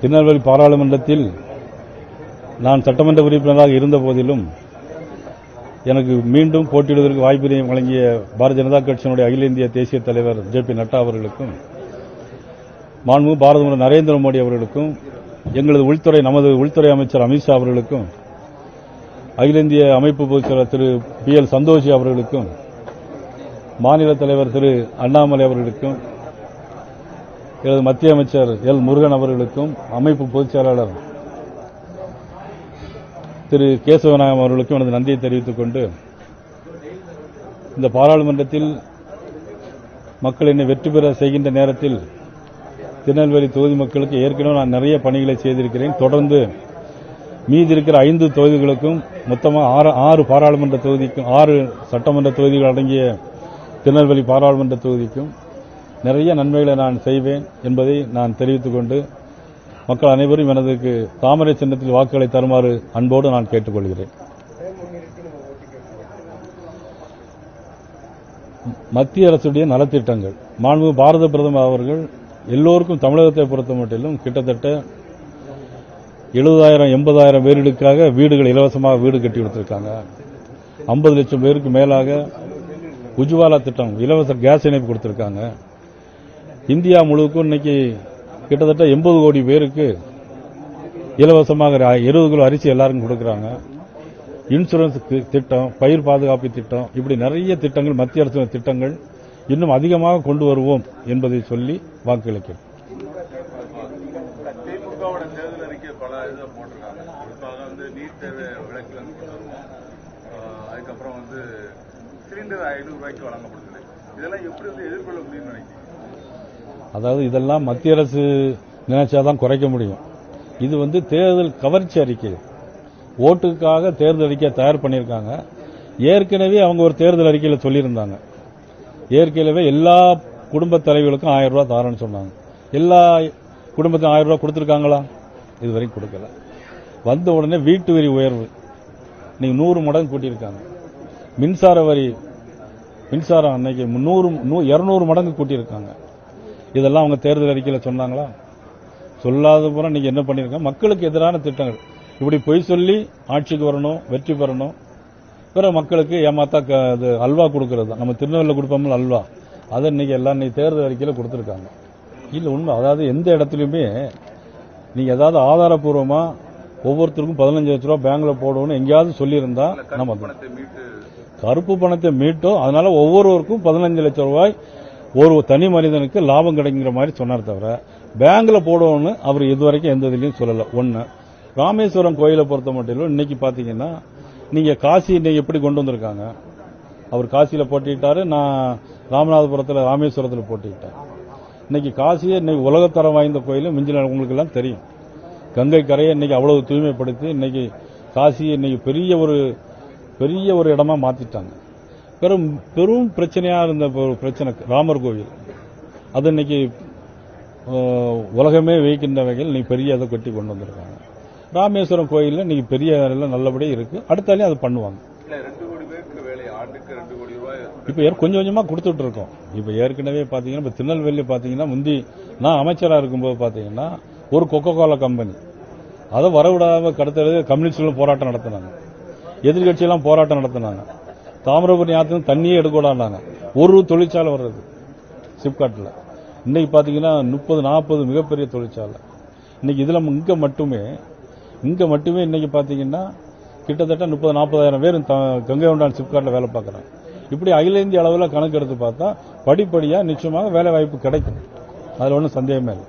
திருநெல்வேலி பாராளுமன்றத்தில் நான் சட்டமன்ற உறுப்பினராக இருந்த போதிலும் எனக்கு மீண்டும் போட்டியிடுவதற்கு வாய்ப்பினை வழங்கிய பாரதிய ஜனதா கட்சியினுடைய அகில இந்திய தேசிய தலைவர் ஜே பி நட்டா அவர்களுக்கும் மாண்பு பாரத நரேந்திர மோடி அவர்களுக்கும் எங்களது உள்துறை நமது உள்துறை அமைச்சர் அமித்ஷா அவர்களுக்கும் அகில இந்திய அமைப்பு பொதுச்செயலர் திரு பி எல் சந்தோஷி அவர்களுக்கும் மாநில தலைவர் திரு அண்ணாமலை அவர்களுக்கும் எனது மத்திய அமைச்சர் எல் முருகன் அவர்களுக்கும் அமைப்பு பொதுச் செயலாளர் திரு கேசவநாயகம் அவர்களுக்கும் எனது நன்றியை தெரிவித்துக் கொண்டு இந்த பாராளுமன்றத்தில் மக்கள் என்னை வெற்றி பெற செய்கின்ற நேரத்தில் திருநெல்வேலி தொகுதி மக்களுக்கு ஏற்கனவே நான் நிறைய பணிகளை செய்திருக்கிறேன். தொடர்ந்து மீதி இருக்கிற ஐந்து தொகுதிகளுக்கும் மொத்தமாக ஆறு ஆறு பாராளுமன்ற தொகுதிக்கும் ஆறு சட்டமன்ற தொகுதிகள் அடங்கிய திருநெல்வேலி பாராளுமன்ற தொகுதிக்கும் நிறைய நன்மைகளை நான் செய்வேன் என்பதை நான் தெரிவித்துக் கொண்டு மக்கள் அனைவரும் எனதுக்கு தாமரை சின்னத்தில் வாக்குகளை தருமாறு அன்போடு நான் கேட்டுக்கொள்கிறேன். மத்திய அரசுடைய நலத்திட்டங்கள். மாண்பு பாரத பிரதமர் அவர்கள் எல்லோருக்கும் தமிழகத்தை பொறுத்த மட்டிலும் கிட்டத்தட்ட எழுபதாயிரம் எண்பதாயிரம் பேர்களுக்காக வீடுகள் இலவசமாக வீடு கட்டி கொடுத்திருக்காங்க. ஐம்பது லட்சம் பேருக்கு மேலாக உஜ்வாலா திட்டம் இலவச கேஸ் இணைப்பு கொடுத்திருக்காங்க. இந்தியா முழுவதுக்கும் இன்னைக்கு கிட்டத்தட்ட எண்பது கோடி பேருக்கு இலவசமாக இருபது கிலோ அரிசி எல்லாருக்கும் கொடுக்குறாங்க. இன்சூரன்ஸ் திட்டம் பயிர் பாதுகாப்பு திட்டம் இப்படி நிறைய திட்டங்கள் மத்திய அரசு திட்டங்கள் இன்னும் அதிகமாக கொண்டு வருவோம் என்பதை சொல்லி வாக்களிக்கிறேன் அதுக்கப்புறம் வந்து சிலிண்டர் ஐநூறு ரூபாய்க்கு வழங்கப்படுது. இதெல்லாம் எப்படி வந்து எதிர்கொள்ள முடியும்னு நினைக்கிறேன் அதாவது இதெல்லாம் மத்திய அரசு நினைச்சாதான் குறைக்க முடியும். இது வந்து தேர்தல் கவர்ச்சி அறிக்கை. ஓட்டுக்காக தேர்தல் அறிக்கையை தயார் பண்ணியிருக்காங்க. ஏற்கனவே அவங்க ஒரு தேர்தல் அறிக்கையில் சொல்லியிருந்தாங்க. ஏற்கனவே எல்லா குடும்ப தலைவர்களுக்கும் ஆயிரம் ரூபா தாரேன்னு சொன்னாங்க. எல்லா குடும்பத்துக்கும் ஆயிரம் ரூபா கொடுத்துருக்காங்களா? இது வரைக்கும் கொடுக்கல. வந்த உடனே வீட்டு வரி உயர்வு. நீங்கள் நூறு மடங்கு கூட்டியிருக்காங்க. மின்சார வரி மின்சாரம் அன்னைக்கு முன்னூறு இரநூறு மடங்கு கூட்டியிருக்காங்க. இதெல்லாம் அவங்க தேர்தல் அறிக்கையில் சொன்னாங்களா? சொல்லாத போல நீங்க என்ன பண்ணிருக்காங்க? மக்களுக்கு எதிரான திட்டங்கள். இப்படி பொய் சொல்லி ஆட்சிக்கு வரணும் வெற்றி பெறணும். பிற மக்களுக்கு ஏமாத்தா க- இது அல்வா கொடுக்கறது தான். நம்ம திருநெல்வேலியில் கொடுப்போம்ல அல்வா. அதை இன்னைக்கு எல்லாம் இன்னைக்கு தேர்தல் அறிக்கையில் கொடுத்துருக்காங்க. இல்ல உண்மை. அதாவது எந்த இடத்துலையுமே நீங்க ஏதாவது ஆதாரப்பூர்வமா ஒவ்வொருத்தருக்கும் பதினஞ்சு லட்ச ரூபா பேங்க்ல போடணும்னு எங்கேயாவது சொல்லியிருந்தா நம்ம அது- கருப்பு பணத்தை மீட்டோம். அதனால ஒவ்வொருவருக்கும் பதினஞ்சு லட்சம் ரூபாய் ஒரு தனி மனிதனுக்கு லாபம் கிடைங்கிற மாதிரி சொன்னார் தவிர பேங்கில் போடுவோம்னு அவர் இதுவரைக்கும் எந்த இதுலையும் சொல்லலை. ஒன்று ராமேஸ்வரம் கோயிலை பொறுத்த மட்டும் இன்னைக்கு பார்த்தீங்கன்னா நீங்கள் காசி இன்னைக்கு எப்படி கொண்டு வந்திருக்காங்க? அவர் காசியில் போட்டிட்டாரு நான் ராமநாதபுரத்தில் ராமேஸ்வரத்தில் போட்டிட்டேன். இன்னைக்கு காசியே இன்னைக்கு உலகத்தரம் வாய்ந்த கோயில் மிஞ்சின உங்களுக்கு எல்லாம் தெரியும். கங்கை கரையை இன்னைக்கு அவ்வளவு தூய்மைப்படுத்தி இன்னைக்கு காசியை இன்னைக்கு பெரிய ஒரு பெரிய ஒரு இடமா மாத்திட்டாங்க. பெரும் பெரும் பிரச்சனையா இருந்த ஒரு பிரச்சனை ராமர் கோவில். அது இன்னைக்கு உலகமே வைக்கின்ற வகையில் இன்னைக்கு பெரிய இதை கட்டி கொண்டு வந்திருக்காங்க. ராமேஸ்வரம் கோயில்ல இன்னைக்கு பெரிய எல்லாம் நல்லபடியா இருக்கு. அடுத்தாலையும் அது பண்ணுவாங்க. இப்ப கொஞ்சம் கொஞ்சமா கொடுத்துட்டு இருக்கோம். இப்ப ஏற்கனவே பாத்தீங்கன்னா இப்ப திருநெல்வேலி பாத்தீங்கன்னா முந்தி நான் அமைச்சரா இருக்கும்போது பாத்தீங்கன்னா ஒரு கொக்கோ கோலா கம்பெனி அதை வரவிடாம கடத்தது கம்யூனிஸ்ட்களும் போராட்டம் நடத்தினாங்க. எதிர்கட்சியெல்லாம் போராட்டம் நடத்தினாங்க. தாமிரபரணி ஆத்துல தண்ணியே எடுக்கூடாண்டாங்க ஒரு தொழிற்சாலை வர்றது. சிப்காட்டில் இன்றைக்கி பார்த்தீங்கன்னா முப்பது நாற்பது மிகப்பெரிய தொழிற்சாலை. இன்னைக்கு இதில் இங்கே மட்டுமே இங்கே மட்டுமே இன்றைக்கி பார்த்தீங்கன்னா கிட்டத்தட்ட முப்பது நாற்பதாயிரம் பேர் கங்கை கொண்டான் சிப்காட்டில் வேலை பார்க்குறாங்க இப்படி அகில இந்திய அளவில் கணக்கு எடுத்து பார்த்தா படிப்படியாக நிச்சயமாக வேலை வாய்ப்பு கிடைக்கும். அதில் ஒன்றும் சந்தேகமே இல்லை.